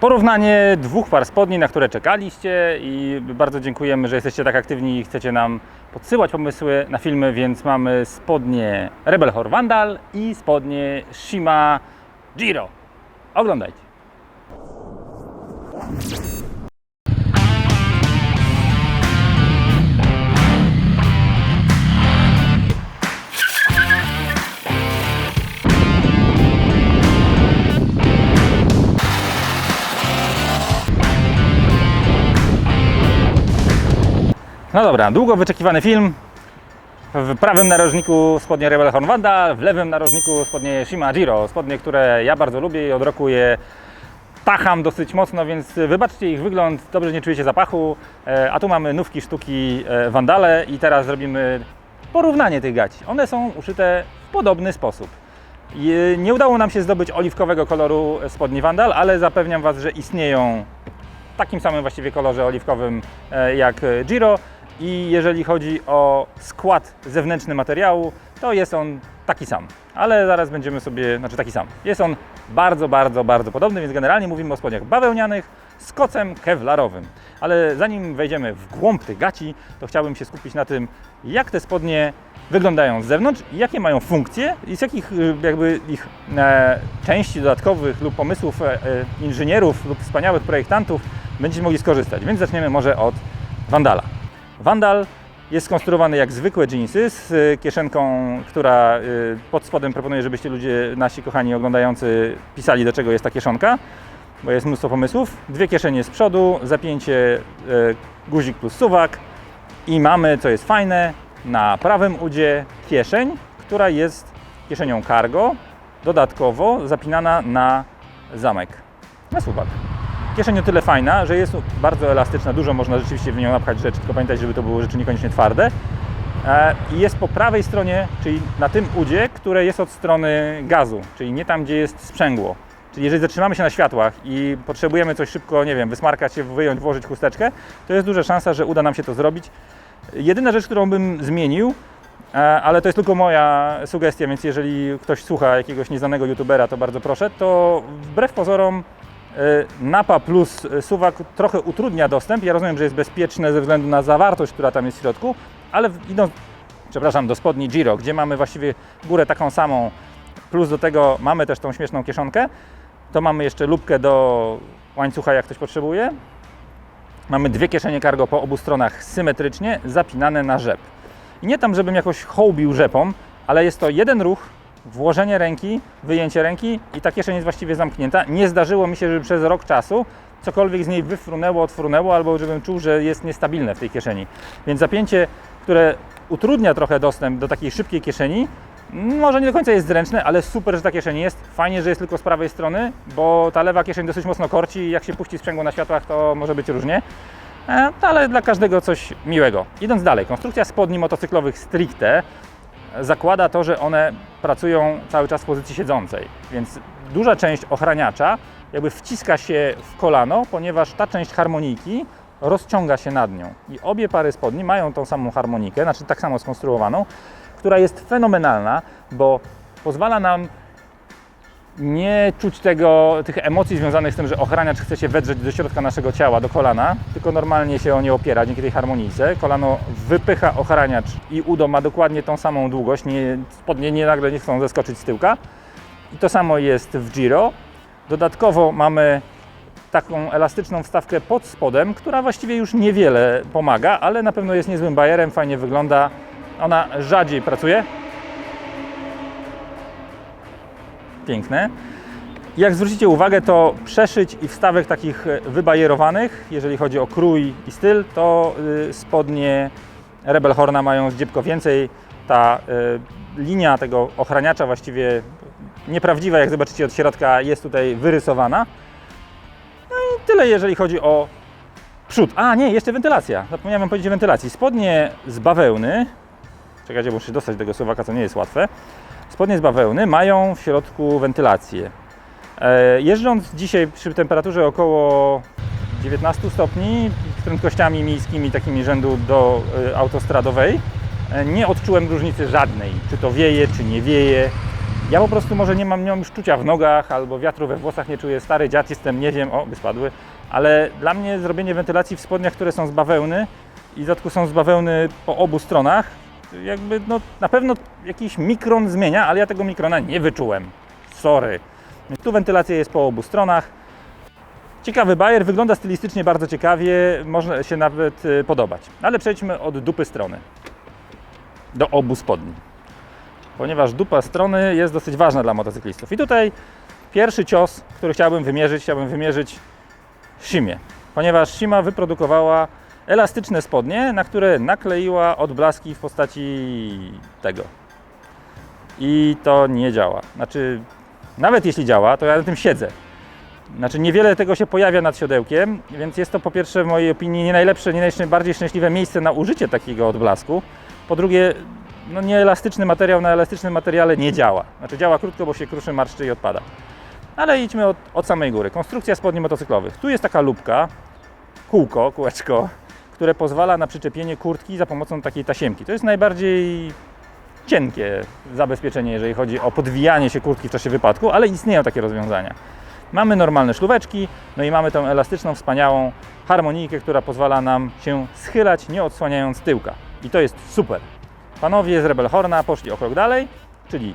Porównanie dwóch par spodni, na które czekaliście i bardzo dziękujemy, że jesteście tak aktywni i chcecie nam podsyłać pomysły na filmy, więc mamy spodnie Rebel Hor Vandal i spodnie Shima Giro. Oglądajcie. No dobra, długo wyczekiwany film. W prawym narożniku spodnie Rebel Horn Vandal, w lewym narożniku spodnie Shima Giro. Spodnie, które ja bardzo lubię i od roku je pacham dosyć mocno, więc wybaczcie ich wygląd, dobrze nie czujecie zapachu. E, A tu mamy nówki sztuki e, Vandale i teraz zrobimy porównanie tych gaci. One są uszyte w podobny sposób. Nie udało nam się zdobyć oliwkowego koloru spodni Vandal, ale zapewniam Was, że istnieją w takim samym właściwie kolorze oliwkowym e, jak Giro i jeżeli chodzi o skład zewnętrzny materiału, to jest on taki sam, ale zaraz będziemy sobie, znaczy taki sam. Jest on bardzo, bardzo, bardzo podobny, więc generalnie mówimy o spodniach bawełnianych z kocem kevlarowym. Ale zanim wejdziemy w głąb tych gaci, to chciałbym się skupić na tym, jak te spodnie wyglądają z zewnątrz jakie mają funkcje i z jakich y, jakby ich e, części dodatkowych lub pomysłów e, e, inżynierów lub wspaniałych projektantów będziecie mogli skorzystać. Więc zaczniemy może od Vandala. Vandal jest skonstruowany jak zwykłe jeansy z y, kieszenką, która y, pod spodem proponuje, żebyście ludzie, nasi kochani oglądający, pisali do czego jest ta kieszonka, bo jest mnóstwo pomysłów. Dwie kieszenie z przodu, zapięcie y, guzik plus suwak i mamy, co jest fajne, na prawym udzie kieszeń, która jest kieszenią cargo, dodatkowo zapinana na zamek, na suwak. Kieszeń o tyle fajna, że jest bardzo elastyczna, dużo można rzeczywiście w nią napchać rzeczy, tylko pamiętajcie, żeby to były rzeczy niekoniecznie twarde. E, I jest po prawej stronie, czyli na tym udzie, które jest od strony gazu, czyli nie tam, gdzie jest sprzęgło. Czyli jeżeli zatrzymamy się na światłach i potrzebujemy coś szybko, nie wiem, wysmarkać się, wyjąć, włożyć chusteczkę, to jest duża szansa, że uda nam się to zrobić. Jedyna rzecz, którą bym zmienił, e, ale to jest tylko moja sugestia, więc jeżeli ktoś słucha jakiegoś nieznanego youtubera, to bardzo proszę, to wbrew pozorom Napa plus e, suwak trochę utrudnia dostęp. Ja rozumiem, że jest bezpieczne ze względu na zawartość, która tam jest w środku, ale idąc, przepraszam, do spodni Giro, gdzie mamy właściwie górę taką samą, plus do tego mamy też tą śmieszną kieszonkę, to mamy jeszcze lubkę do łańcucha, jak ktoś potrzebuje. Mamy dwie kieszenie cargo po obu stronach symetrycznie, zapinane na rzep. I nie tam, żebym jakoś hołbił rzepą, ale jest to jeden ruch, włożenie ręki, wyjęcie ręki i ta kieszeń jest właściwie zamknięta. Nie zdarzyło mi się, żeby przez rok czasu cokolwiek z niej wyfrunęło, otwrunęło, albo żebym czuł, że jest niestabilne w tej kieszeni. Więc zapięcie, które utrudnia trochę dostęp do takiej szybkiej kieszeni, może nie do końca jest zręczne, ale super, że ta kieszeń jest. Fajnie, że jest tylko z prawej strony, bo ta lewa kieszeń dosyć mocno korci i jak się puści sprzęgło na światłach, to może być różnie. E, ale dla każdego coś miłego. Idąc dalej, konstrukcja spodni motocyklowych stricte zakłada to, że one pracują cały czas w pozycji siedzącej, więc duża część ochraniacza jakby wciska się w kolano, ponieważ ta część harmonijki rozciąga się nad nią. I obie pary spodni mają tą samą harmonikę, znaczy tak samo skonstruowaną, która jest fenomenalna, bo pozwala nam nie czuć tego, tych emocji związanych z tym, że ochraniacz chce się wedrzeć do środka naszego ciała, do kolana, tylko normalnie się o nie opiera dzięki tej harmonijce. Kolano wypycha ochraniacz i udo ma dokładnie tą samą długość, nie, spodnie nie nagle nie chcą zeskoczyć z tyłka. I to samo jest w Giro. Dodatkowo mamy taką elastyczną wstawkę pod spodem, która właściwie już niewiele pomaga, ale na pewno jest niezłym bajerem, fajnie wygląda. Ona rzadziej pracuje, piękne. Jak zwrócicie uwagę, to przeszyć i wstawek takich e, wybajerowanych, jeżeli chodzi o krój i styl, to y, spodnie Rebel Horna mają zdziebko więcej. Ta y, linia tego ochraniacza właściwie nieprawdziwa, jak zobaczycie od środka, jest tutaj wyrysowana. No i tyle, jeżeli chodzi o przód. A, nie, jeszcze wentylacja. Zapomniałem wam powiedzieć o wentylacji. Spodnie z bawełny, czekajcie, muszę dostać do tego słowaka, co nie jest łatwe. Spodnie z bawełny mają w środku wentylację. E, Jeżdżąc dzisiaj przy temperaturze około 19 stopni, z prędkościami miejskimi takimi rzędu do e, autostradowej, e, nie odczułem różnicy żadnej. Czy to wieje, czy nie wieje. Ja po prostu może nie mam, mam już czucia w nogach albo wiatru we włosach nie czuję. Stary dziad jestem, nie wiem, o, by spadły. Ale dla mnie zrobienie wentylacji w spodniach, które są z bawełny i w dodatku są z bawełny po obu stronach, jakby no, na pewno jakiś mikron zmienia, ale ja tego mikrona nie wyczułem. Sorry. Tu wentylacja jest po obu stronach. Ciekawy bajer, wygląda stylistycznie bardzo ciekawie, można się nawet y, podobać. Ale przejdźmy od dupy strony do obu spodni. Ponieważ dupa strony jest dosyć ważna dla motocyklistów. I tutaj pierwszy cios, który chciałbym wymierzyć, chciałbym wymierzyć Shimie. Ponieważ Shima wyprodukowała elastyczne spodnie, na które nakleiła odblaski w postaci tego. I to nie działa. Znaczy, nawet jeśli działa, to ja na tym siedzę. Znaczy niewiele tego się pojawia nad siodełkiem, więc jest to po pierwsze w mojej opinii nie najlepsze, nie najbardziej szczęśliwe miejsce na użycie takiego odblasku. Po drugie, no nieelastyczny materiał na elastycznym materiale nie działa. Znaczy działa krótko, bo się kruszy, marszczy i odpada. Ale idźmy od, od samej góry. Konstrukcja spodni motocyklowych. Tu jest taka lubka, kółko, kółeczko, które pozwala na przyczepienie kurtki za pomocą takiej tasiemki. To jest najbardziej cienkie zabezpieczenie, jeżeli chodzi o podwijanie się kurtki w czasie wypadku, ale istnieją takie rozwiązania. Mamy normalne szlóweczki, no i mamy tą elastyczną, wspaniałą harmonijkę, która pozwala nam się schylać, nie odsłaniając tyłka. I to jest super. Panowie z Rebel Horna poszli o krok dalej, czyli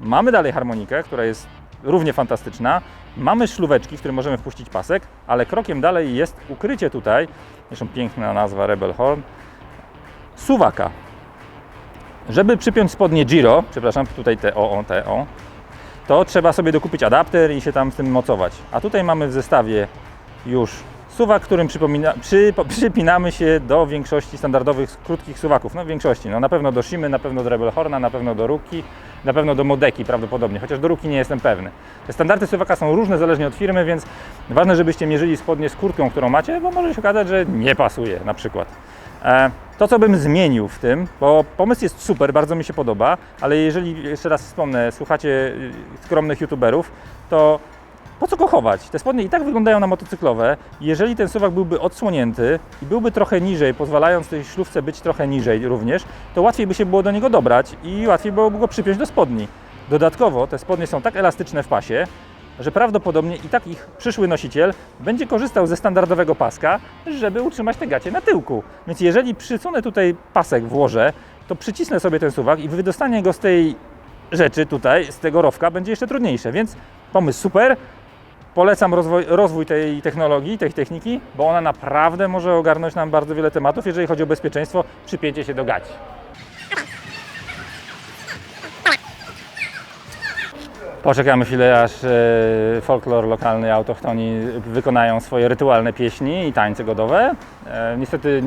mamy dalej harmonikę, która jest równie fantastyczna. Mamy szlóweczki, w które możemy wpuścić pasek, ale krokiem dalej jest ukrycie tutaj, zresztą piękna nazwa Rebel Horn, suwaka. Żeby przypiąć spodnie Giro, przepraszam, tutaj te o, te o, to trzeba sobie dokupić adapter i się tam z tym mocować. A tutaj mamy w zestawie już suwak, którym przy, przypinamy się do większości standardowych krótkich suwaków. No większości, no na pewno do Shimy, na pewno do Rebel Horna, na pewno do Ruki, na pewno do Modeki prawdopodobnie, chociaż do Ruki nie jestem pewny. Te standardy suwaka są różne zależnie od firmy, więc ważne, żebyście mierzyli spodnie z kurtką, którą macie, bo może się okazać, że nie pasuje na przykład. E, To, co bym zmienił w tym, bo pomysł jest super, bardzo mi się podoba, ale jeżeli, jeszcze raz wspomnę, słuchacie y, skromnych youtuberów, to po co go chować? Te spodnie i tak wyglądają na motocyklowe. Jeżeli ten suwak byłby odsłonięty i byłby trochę niżej, pozwalając tej szlówce być trochę niżej również, to łatwiej by się było do niego dobrać i łatwiej byłoby go przypiąć do spodni. Dodatkowo te spodnie są tak elastyczne w pasie, że prawdopodobnie i tak ich przyszły nosiciel będzie korzystał ze standardowego paska, żeby utrzymać te gacie na tyłku. Więc jeżeli przysunę tutaj pasek, włożę, to przycisnę sobie ten suwak i wydostanie go z tej rzeczy tutaj, z tego rowka będzie jeszcze trudniejsze. Więc pomysł super. Polecam rozwój, rozwój tej technologii, tej techniki, bo ona naprawdę może ogarnąć nam bardzo wiele tematów, jeżeli chodzi o bezpieczeństwo, przypięcie się do gaci. Poczekamy chwilę, aż e, folklor lokalny, autochtoni wykonają swoje rytualne pieśni i tańce godowe. E, niestety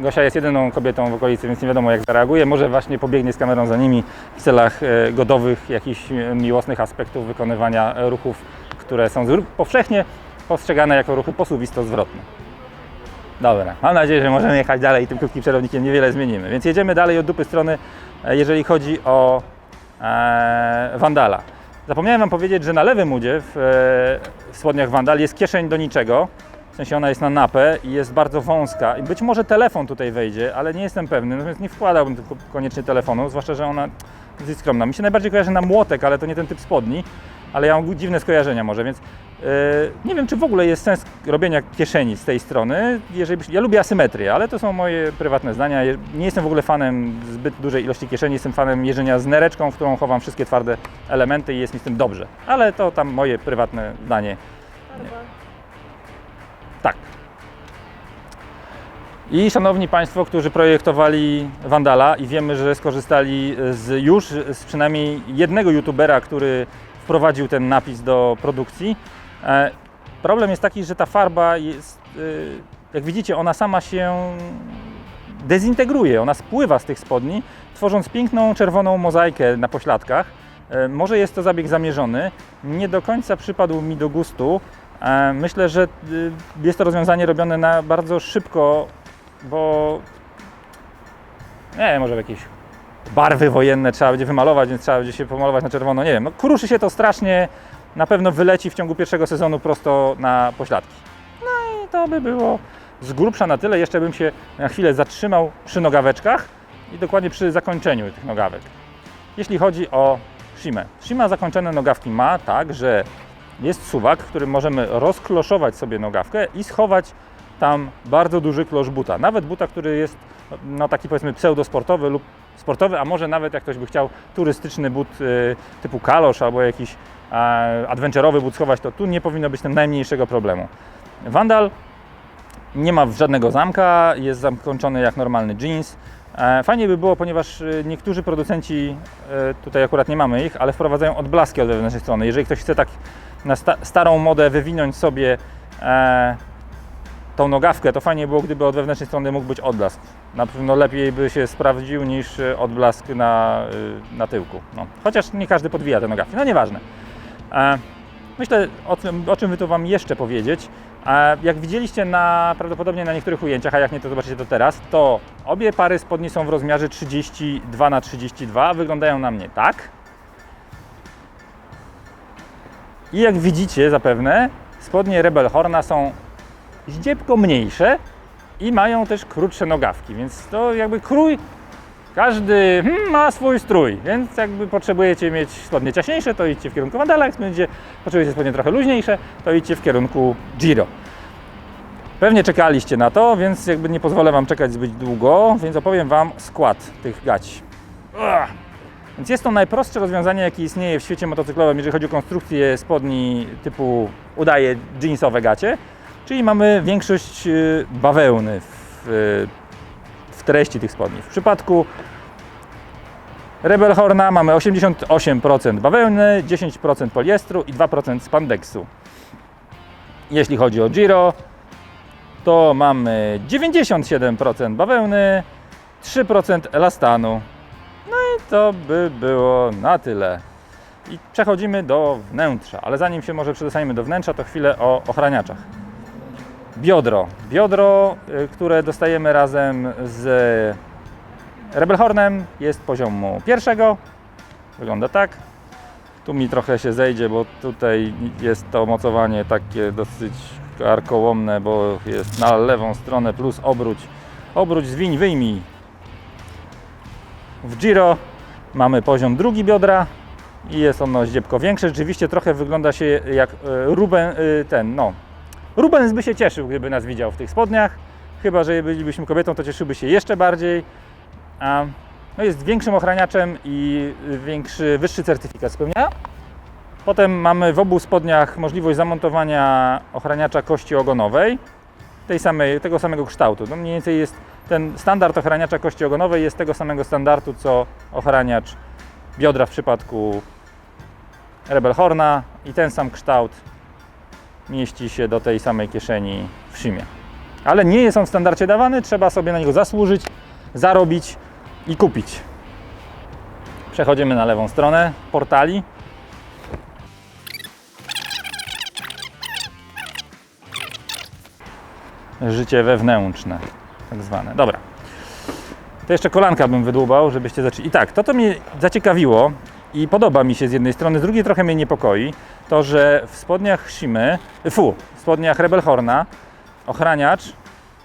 Gosia jest jedyną kobietą w okolicy, więc nie wiadomo jak zareaguje. Może właśnie pobiegnie z kamerą za nimi w celach e, godowych, jakichś miłosnych aspektów wykonywania ruchów, które są powszechnie postrzegane jako ruchy posuwisto-zwrotne. Dobra, mam nadzieję, że możemy jechać dalej i tym krótkim przerownikiem niewiele zmienimy. Więc jedziemy dalej od dupy strony, e, jeżeli chodzi o e, Wandala. Zapomniałem Wam powiedzieć, że na lewym udzie w, e, w spodniach Wandal jest kieszeń do niczego. Sensie ona jest na napę i jest bardzo wąska. I być może telefon tutaj wejdzie, ale nie jestem pewny. Natomiast nie wkładałbym tylko koniecznie telefonu, zwłaszcza, że ona jest skromna. Mi się najbardziej kojarzy na młotek, ale to nie ten typ spodni. Ale ja mam dziwne skojarzenia może, więc e, nie wiem, czy w ogóle jest sens robienia kieszeni z tej strony. Jeżeli, byś- ja lubię asymetrię, ale to są moje prywatne zdania. Nie jestem w ogóle fanem zbyt dużej ilości kieszeni, jestem fanem jeżdżenia z nereczką, w którą chowam wszystkie twarde elementy i jest mi z tym dobrze. Ale to tam moje prywatne zdanie. Tak. I szanowni Państwo, którzy projektowali Wandala i wiemy, że skorzystali z już z przynajmniej jednego youtubera, który wprowadził ten napis do produkcji. E, Problem jest taki, że ta farba jest, y, jak widzicie, ona sama się dezintegruje, ona spływa z tych spodni, tworząc piękną czerwoną mozaikę na pośladkach. E, Może jest to zabieg zamierzony, nie do końca przypadł mi do gustu. Myślę, że y, jest to rozwiązanie robione na bardzo szybko, bo nie wiem, może w jakieś barwy wojenne trzeba będzie wymalować, więc trzeba będzie się pomalować na czerwono, nie wiem. No, kruszy się to strasznie, na pewno wyleci w ciągu pierwszego sezonu prosto na pośladki. No i to by było z grubsza na tyle. Jeszcze bym się na chwilę zatrzymał przy nogaweczkach i dokładnie przy zakończeniu tych nogawek. Jeśli chodzi o Shimę. Shima zakończone nogawki ma tak, że jest suwak, którym możemy rozkloszować sobie nogawkę i schować tam bardzo duży klosz buta. Nawet buta, który jest no, taki powiedzmy pseudosportowy lub sportowy, a może nawet jak ktoś by chciał turystyczny but y, typu kalosz albo jakiś e, adventurowy but schować, to tu nie powinno być najmniejszego problemu. Vandal nie ma żadnego zamka, jest zakończony jak normalny jeans. E, Fajnie by było, ponieważ y, niektórzy producenci, e, tutaj akurat nie mamy ich, ale wprowadzają odblaski od wewnętrznej strony. Jeżeli ktoś chce tak na sta starą modę wywinąć sobie e, tą nogawkę, to fajnie było, gdyby od wewnętrznej strony mógł być odblask. Na pewno lepiej by się sprawdził niż y, odblask na, y, na tyłku. No. Chociaż nie każdy podwija te nogawki, no nieważne. E, Myślę, o, tym, o czym by to Wam jeszcze powiedzieć. E, Jak widzieliście na, prawdopodobnie na niektórych ujęciach, a jak nie to zobaczycie to teraz, to obie pary spodni są w rozmiarze 32 na 32 wyglądają na mnie tak. I jak widzicie zapewne, spodnie Rebel Horna są zdziepko mniejsze i mają też krótsze nogawki, więc to jakby krój każdy hmm, ma swój strój, więc jakby potrzebujecie mieć spodnie ciaśniejsze, to idźcie w kierunku Vandala, jak będziecie potrzebujecie spodnie trochę luźniejsze, to idźcie w kierunku Giro. Pewnie czekaliście na to, więc jakby nie pozwolę Wam czekać zbyt długo, więc opowiem Wam skład tych gaci. Więc jest to najprostsze rozwiązanie, jakie istnieje w świecie motocyklowym, jeżeli chodzi o konstrukcję spodni typu udaje jeansowe gacie, czyli mamy większość y, bawełny w, y, w treści tych spodni. W przypadku Rebel Horna mamy 88% bawełny, 10% poliestru i 2% spandeksu. Jeśli chodzi o Giro, to mamy 97% bawełny, 3% elastanu. To by było na tyle. I przechodzimy do wnętrza, ale zanim się może przedostaniemy do wnętrza, to chwilę o ochraniaczach. Biodro. Biodro, y, które dostajemy razem z Rebelhornem jest poziomu pierwszego. Wygląda tak. Tu mi trochę się zejdzie, bo tutaj jest to mocowanie takie dosyć karkołomne, bo jest na lewą stronę plus obróć. Obróć, zwiń, wyjmij. W Giro mamy poziom drugi biodra i jest ono zdziebko większe. Rzeczywiście trochę wygląda się jak e, Ruben, e, ten, no. Rubens by się cieszył, gdyby nas widział w tych spodniach. Chyba, że bylibyśmy kobietą, to cieszyłby się jeszcze bardziej. A, no jest większym ochraniaczem i większy, wyższy certyfikat spełnia. Potem mamy w obu spodniach możliwość zamontowania ochraniacza kości ogonowej, tej samej, tego samego kształtu. No mniej więcej jest ten standard ochraniacza kości ogonowej jest tego samego standardu co ochraniacz biodra w przypadku Rebel Horna i ten sam kształt mieści się do tej samej kieszeni w Shimie. Ale nie jest on w standardzie dawany, trzeba sobie na niego zasłużyć, zarobić i kupić. Przechodzimy na lewą stronę portali. Życie wewnętrzne, tak zwane. Dobra. To jeszcze kolanka bym wydłubał, żebyście zaczęli. I tak, to to mnie zaciekawiło i podoba mi się z jednej strony, z drugiej trochę mnie niepokoi, to że w spodniach Shimy, fu, w spodniach Rebel Horna ochraniacz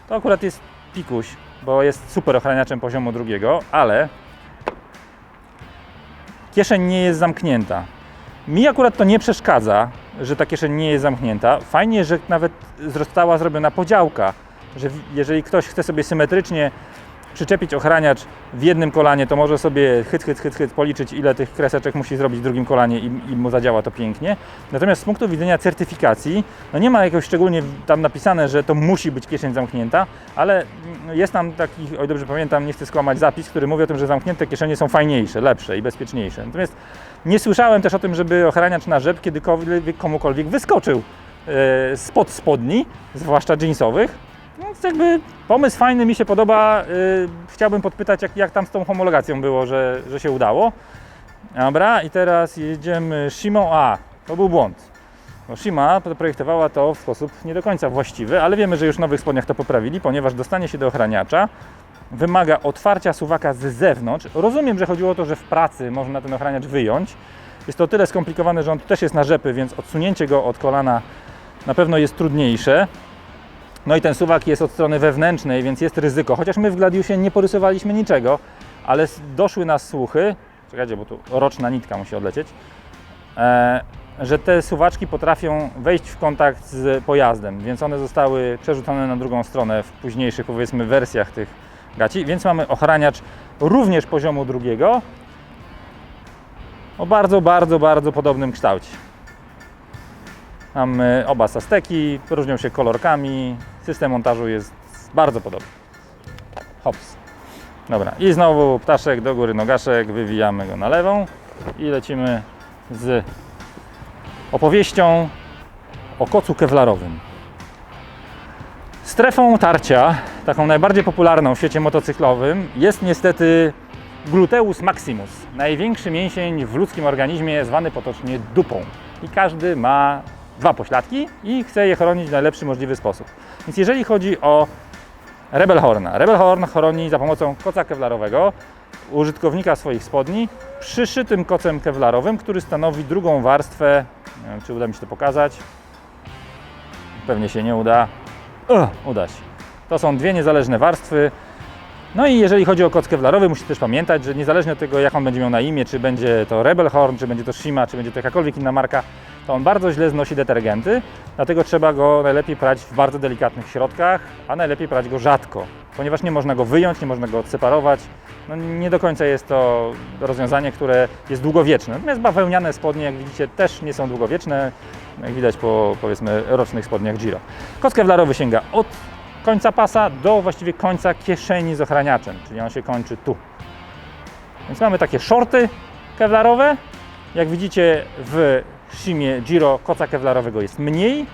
to akurat jest pikuś, bo jest super ochraniaczem poziomu drugiego, ale kieszeń nie jest zamknięta. Mi akurat to nie przeszkadza, że ta kieszeń nie jest zamknięta. Fajnie, że nawet została zrobiona podziałka, że jeżeli ktoś chce sobie symetrycznie przyczepić ochraniacz w jednym kolanie, to może sobie chyt, chyt, chyt, chyt policzyć, ile tych kreseczek musi zrobić w drugim kolanie i, i mu zadziała to pięknie. Natomiast z punktu widzenia certyfikacji, no nie ma jakoś szczególnie tam napisane, że to musi być kieszeń zamknięta, ale mm, jest tam taki, oj dobrze pamiętam, nie chcę skłamać zapis, który mówi o tym, że zamknięte kieszenie są fajniejsze, lepsze i bezpieczniejsze. Natomiast nie słyszałem też o tym, żeby ochraniacz na rzep kiedykolwiek komukolwiek wyskoczył e, spod spodni, zwłaszcza jeansowych. Więc jakby pomysł fajny, mi się podoba. Yy, chciałbym podpytać, jak, jak tam z tą homologacją było, że, że się udało. Dobra, i teraz jedziemy Shimą. A, to był błąd. Bo Shima projektowała to w sposób nie do końca właściwy, ale wiemy, że już w nowych spodniach to poprawili, ponieważ dostanie się do ochraniacza wymaga otwarcia suwaka z zewnątrz. Rozumiem, że chodziło o to, że w pracy można ten ochraniacz wyjąć. Jest to o tyle skomplikowane, że on też jest na rzepy, więc odsunięcie go od kolana na pewno jest trudniejsze. No i ten suwak jest od strony wewnętrznej, więc jest ryzyko. Chociaż my w Gladiusie nie porysowaliśmy niczego, ale doszły nas słuchy. czekajcie, bo tu roczna nitka musi odlecieć, e, że te suwaczki potrafią wejść w kontakt z pojazdem, więc one zostały przerzucone na drugą stronę w późniejszych, powiedzmy, wersjach tych gaci, więc mamy ochraniacz również poziomu drugiego o bardzo, bardzo, bardzo podobnym kształcie. Mamy oba sasteki, różnią się kolorkami, system montażu jest bardzo podobny. Hops. Dobra, i znowu ptaszek do góry nogaszek, wywijamy go na lewą i lecimy z opowieścią o kocu kewlarowym. Strefą tarcia, taką najbardziej popularną w świecie motocyklowym, jest niestety gluteus maximus, największy mięsień w ludzkim organizmie zwany potocznie dupą. I każdy ma dwa pośladki i chce je chronić w najlepszy możliwy sposób. Więc jeżeli chodzi o Rebel Horna, Rebel Horn chroni za pomocą koca kewlarowego użytkownika swoich spodni przyszytym kocem kewlarowym, który stanowi drugą warstwę. Nie wiem, czy uda mi się to pokazać. Pewnie się nie uda. O, uda się. To są dwie niezależne warstwy. No i jeżeli chodzi o koc kewlarowy, musicie też pamiętać, że niezależnie od tego, jak on będzie miał na imię, czy będzie to Rebel Horn, czy będzie to Shima, czy będzie to jakakolwiek inna marka, to on bardzo źle znosi detergenty, dlatego trzeba go najlepiej prać w bardzo delikatnych środkach, a najlepiej prać go rzadko, ponieważ nie można go wyjąć, nie można go odseparować. No, nie do końca jest to rozwiązanie, które jest długowieczne. Natomiast bawełniane spodnie, jak widzicie, też nie są długowieczne, jak widać po powiedzmy rocznych spodniach Giro. Koc kewlarowy sięga od końca pasa do właściwie końca kieszeni z ochraniaczem, czyli on się kończy tu. Więc mamy takie shorty kewlarowe. Jak widzicie w Shimie Giro koca kewlarowego jest mniej.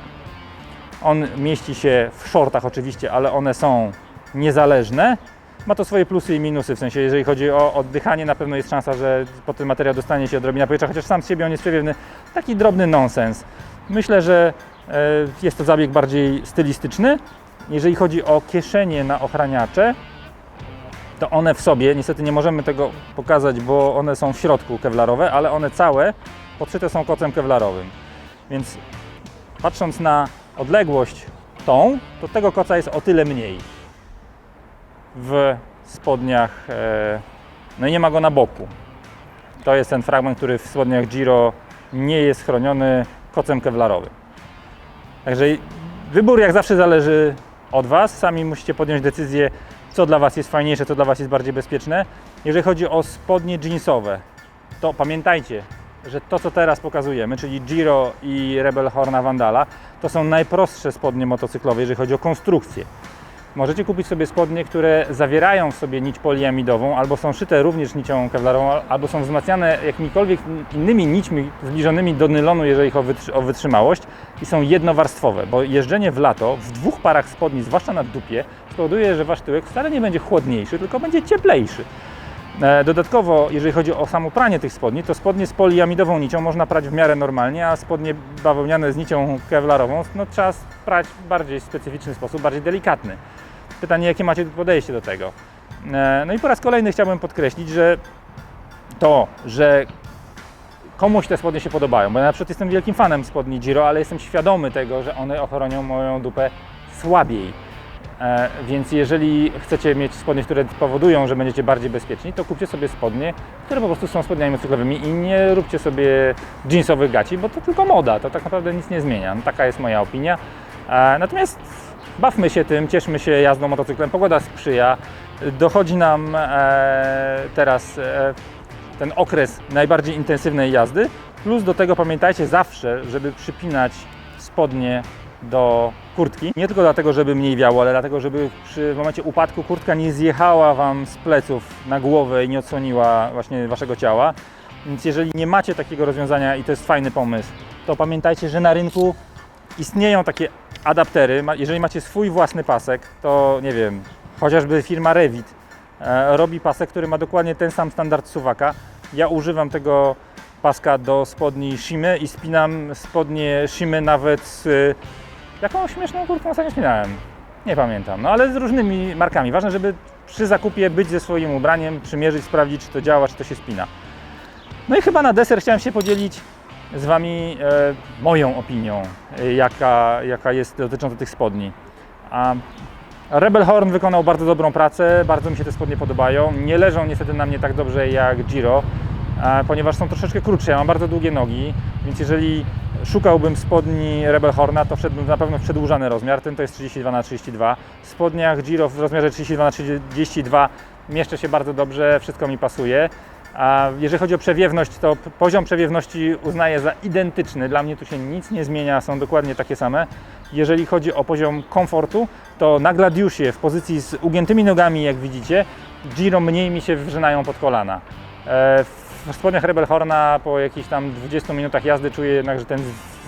On mieści się w shortach oczywiście, ale one są niezależne. Ma to swoje plusy i minusy, w sensie jeżeli chodzi o oddychanie, na pewno jest szansa, że pod ten materiał dostanie się odrobina powietrza, chociaż sam z siebie on jest przewiewny. Taki drobny nonsens. Myślę, że e, jest to zabieg bardziej stylistyczny. Jeżeli chodzi o kieszenie na ochraniacze, to one w sobie, niestety nie możemy tego pokazać, bo one są w środku kewlarowe, ale one całe podszyte są kocem kewlarowym. Więc patrząc na odległość tą, to tego koca jest o tyle mniej w spodniach, e, no i nie ma go na boku. To jest ten fragment, który w spodniach Giro nie jest chroniony kocem kewlarowym. Także wybór jak zawsze zależy od Was. Sami musicie podjąć decyzję, co dla Was jest fajniejsze, co dla Was jest bardziej bezpieczne. Jeżeli chodzi o spodnie jeansowe, to pamiętajcie, że to, co teraz pokazujemy, czyli Giro i Rebel Horna Vandala, to są najprostsze spodnie motocyklowe, jeżeli chodzi o konstrukcję. Możecie kupić sobie spodnie, które zawierają w sobie nić poliamidową, albo są szyte również nicią kewlarową, albo są wzmacniane jakimikolwiek innymi nićmi zbliżonymi do nylonu, jeżeli chodzi o wytrzy- o wytrzymałość i są jednowarstwowe, bo jeżdżenie w lato w dwóch parach spodni, zwłaszcza na dupie, spowoduje, że Wasz tyłek wcale nie będzie chłodniejszy, tylko będzie cieplejszy. E, Dodatkowo, jeżeli chodzi o samo pranie tych spodni, to spodnie z poliamidową nicią można prać w miarę normalnie, a spodnie bawełniane z nicią kewlarową no, trzeba prać w bardziej specyficzny sposób, bardziej delikatny. Pytanie, jakie macie podejście do tego? E, No i po raz kolejny chciałbym podkreślić, że to, że komuś te spodnie się podobają, bo ja na przykład jestem wielkim fanem spodni Giro, ale jestem świadomy tego, że one ochronią moją dupę słabiej. E, Więc jeżeli chcecie mieć spodnie, które powodują, że będziecie bardziej bezpieczni, to kupcie sobie spodnie, które po prostu są spodniami motocyklowymi i nie róbcie sobie jeansowych gaci, bo to tylko moda, to tak naprawdę nic nie zmienia. No, taka jest moja opinia. E, Natomiast bawmy się tym, cieszmy się jazdą motocyklem, pogoda sprzyja. Dochodzi nam e, teraz ten okres najbardziej intensywnej jazdy, plus do tego pamiętajcie zawsze, żeby przypinać spodnie do kurtki. Nie tylko dlatego, żeby mniej wiało, ale dlatego, żeby przy momencie upadku kurtka nie zjechała Wam z pleców na głowę i nie odsłoniła właśnie Waszego ciała. Więc jeżeli nie macie takiego rozwiązania i to jest fajny pomysł, to pamiętajcie, że na rynku istnieją takie adaptery. Jeżeli macie swój własny pasek, to nie wiem, chociażby firma Revit e, robi pasek, który ma dokładnie ten sam standard suwaka. Ja używam tego paska do spodni Shimy i spinam spodnie Shimy nawet z jaką śmieszną kurtką ostatnio spinałem. Nie pamiętam, no ale z różnymi markami. Ważne, żeby przy zakupie być ze swoim ubraniem, przymierzyć, sprawdzić, czy to działa, czy to się spina. No i chyba na deser chciałem się podzielić z Wami e, moją opinią, e, jaka, jaka jest dotycząca tych spodni. A Rebel Horn wykonał bardzo dobrą pracę, bardzo mi się te spodnie podobają. Nie leżą niestety na mnie tak dobrze jak Giro. e, ponieważ są troszeczkę krótsze. Ja mam bardzo długie nogi, więc jeżeli szukałbym spodni Rebel Horna, to wszedłbym na pewno w przedłużany rozmiar. Ten to jest 32 na 32 W spodniach Giro w rozmiarze 32 na 32 mieszczę się bardzo dobrze, wszystko mi pasuje. A jeżeli chodzi o przewiewność, to poziom przewiewności uznaję za identyczny. Dla mnie tu się nic nie zmienia, są dokładnie takie same. Jeżeli chodzi o poziom komfortu, to na Gladiusie w pozycji z ugiętymi nogami, jak widzicie, Giro mniej mi się wrzynają pod kolana. W spodniach Rebel Horna po jakichś tam 20 minutach jazdy czuję jednak, że ten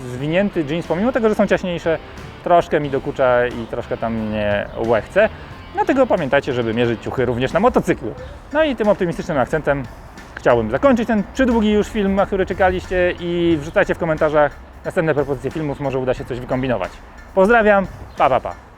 zwinięty jeans, pomimo tego, że są ciaśniejsze, troszkę mi dokucza i troszkę tam mnie łechce. Dlatego pamiętajcie, żeby mierzyć ciuchy również na motocyklu. No i tym optymistycznym akcentem chciałbym zakończyć ten przydługi już film, na który czekaliście i wrzucajcie w komentarzach następne propozycje filmów, może uda się coś wykombinować. Pozdrawiam, pa pa pa.